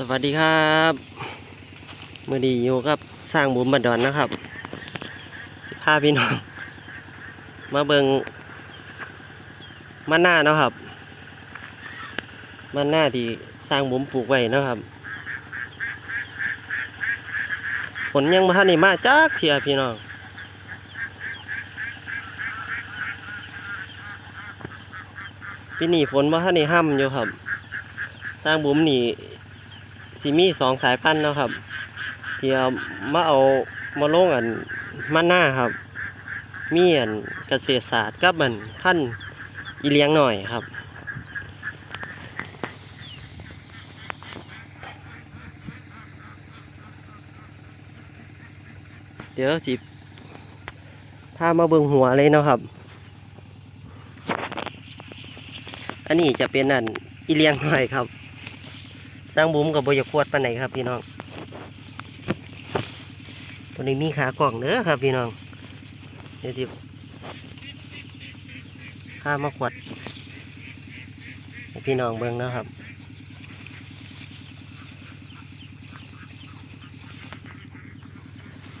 สวัสดีครับมือดีอยู่กับสร้างบุญบันดอนนะครับสิพาพี่น้อง มาเบิงมันหน้านะครับ มันหน้าที่สร้างบุญปลูกไว้นะครับฝนยังมาทันนี่มาจักเทียพี่น้องปีนี้ฝนมาทันนี่ห้ำอยู่ครับสร้างบุ๋มนี่ ซิมีสองสายพันธุ์เนาะครับที่เอามาเอามาลงอันมันหน้าครับ มีอันเกษตรศาสตร์กับมันพันธุ์อีเลี้ยงหน่อยครับเดี๋ยวจิพามาเบิ่งหัวเลยเนาะครับ อันนี้จะเป็นอันอีเลี้ยงหน่อยครับางบุ้มกับบอยากวดปานไหนครับพี่น้อง ตัวนี้มีขากล่องเด้อครับพี่น้อง เดี๋ยวจิข้ามาขวด พี่น้องเบิ่งนาะครับ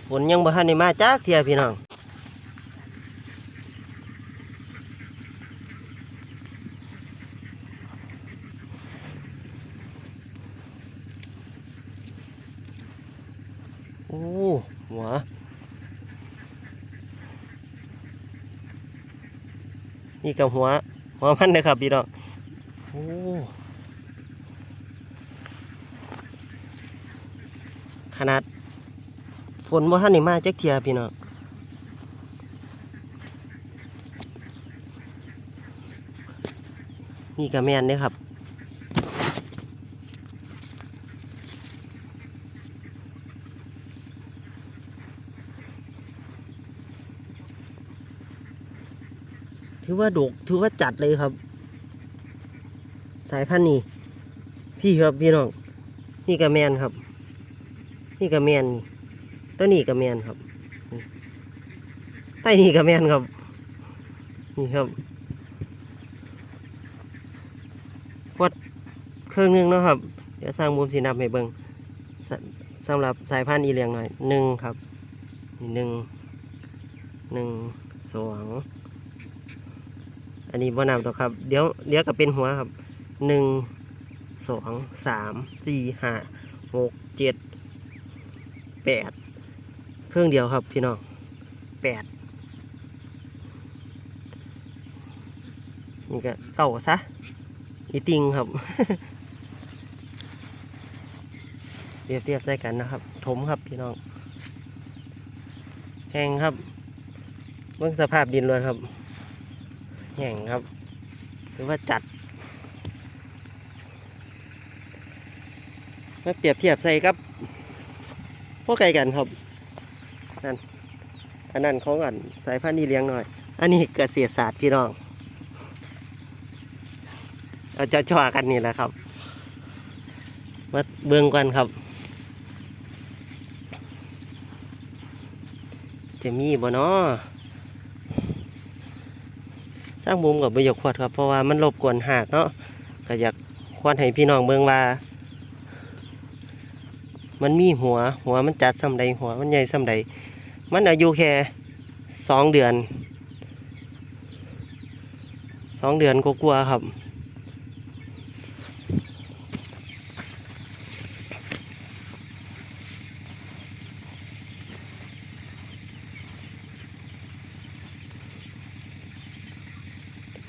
ฝนยังบ่ทันได้มาจักเทียพี่น้อง โอ้ หัว นี่กับหัว หัวมันเลยครับพี่น้องโอ้ขนาดฝนว่าท่านนี่มาจักเทียพี่น้องนี่กับแมนเนี่ยครับ ถือว่าดกถือว่าจัดเลยครับ สายพันธุ์นี้พี่ครับพี่น้องนี่กระแมนครับ นี่กระแมนตัวนี้กระแมนครับใต้นี่กระแมนครับ นี่ครับวัดเครื่องหนึงเนาะครับ เดี๋ยวสร้างมูลสีนับให้เบิงสสำหรับสายพันธุ์อีเลียงหน่อยหนึ่งครับหนึ่งหนึ่งสอง อันนี้บ่นำตัวครับ เดี๋ยวเดี๋ยวก็เป็นหัวครับหนึ่งสองสามสี่ห้าหกเจ็ดแปดเครื่องเดียวครับพี่น้องแปดนี่ก็เก้าซะอีติงครับเรียบเทียบได้กันนะครับ ถมครับพี่น้องแห้งครับ เบื้องสภาพดินเลยครับ แห่งครับ หรือว่าจัดมาเปรียบเทียบใส่ครับพวกไก่กันครับนั่นอันนั้นของอันสายพันธุ์นี้เลี้ยงหน่อย อันนี้เกษตรศาสตร์พี่น้องเอาจะช่อกันนี่แหละครับมาเบิ่งกันครับ จะมีบ่เนาะ สร้งมุมกับประโยกขวดครับ เพราะว่ามันรบกวนหากเนาะก็อยากควรให้พี่น้องเมืองว่า มันมีหัว หัวมันจัดสำใดหัวมันใหญ่สำใดมันอายุแค่สองเดือนสองเดือนก็กลัวาๆครับ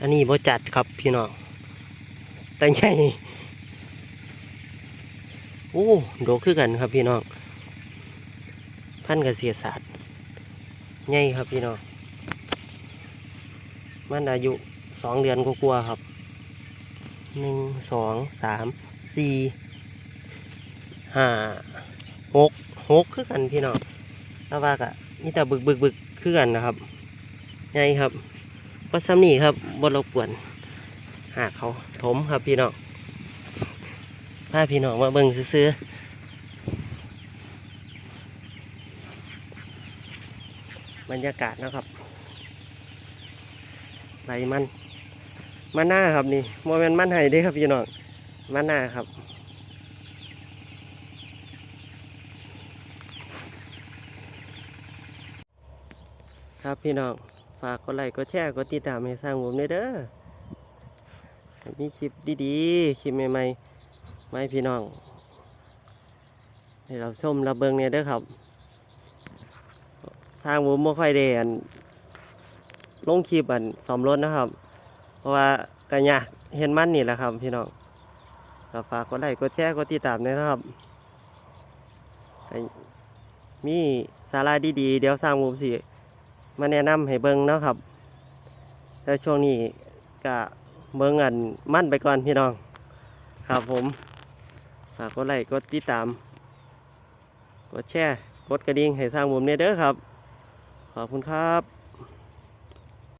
อันนี้บ่จัดครับพี่น้องแต่ใหญ่โอ้โดคือกันครับพี่น้องพันธุ์เกษตรศาสตร์ใหญ่ครับพี่น้องมันอายุสองเดือนก็กลัวาครับหนึ่งสองสามสี่ห้าหกหกคือกันพี่น้องแล้วว่ากะนี่แต่บึกบึกบึกคือกันนะครับใหญ่ครับ ว่าซ้ำนี่ครับบนเราปวนหากเขาถมครับพี่น้องพาพี่น้องมาเบิ่งซื้อๆบรรยากาศนะครับไรมันมันหน้าครับนี่โมเมนต์มันไห้ด้ครับพี่น้องมันหน้าครับครับพี่น้อง ฝากกดไลค์กดแชร์กดติดตามให้สร้างผมด้วยเด้อมีคลิปดีๆ คลิปใหม่ๆมาให้พี่น้องให้เราชมเราเบิงเนี่ยเด้อครับ สร้างผมบ่ค่อยได้อันลงคลิปอันซ่อมรถนะครับ เพราะว่าก็ยากเห็นมันนี่แหละครับพี่น้องก็ฝากกดไลค์กดแชร์กดติดตามด้วยนะครับ มีสาระดีๆ เดี๋ยวสร้างผมสิ มาแนะนำให้เบิ้งเนาะครับแล้วช่วงนี้ก็เบิ้งอันมั่นไปก่อนพี่น้องครับผมฝากกดไลค์กดติดตาม กดแชร์ กดกระดิ่งให้สร้างผมเนี่ยเด้อครับ ขอบคุณครับ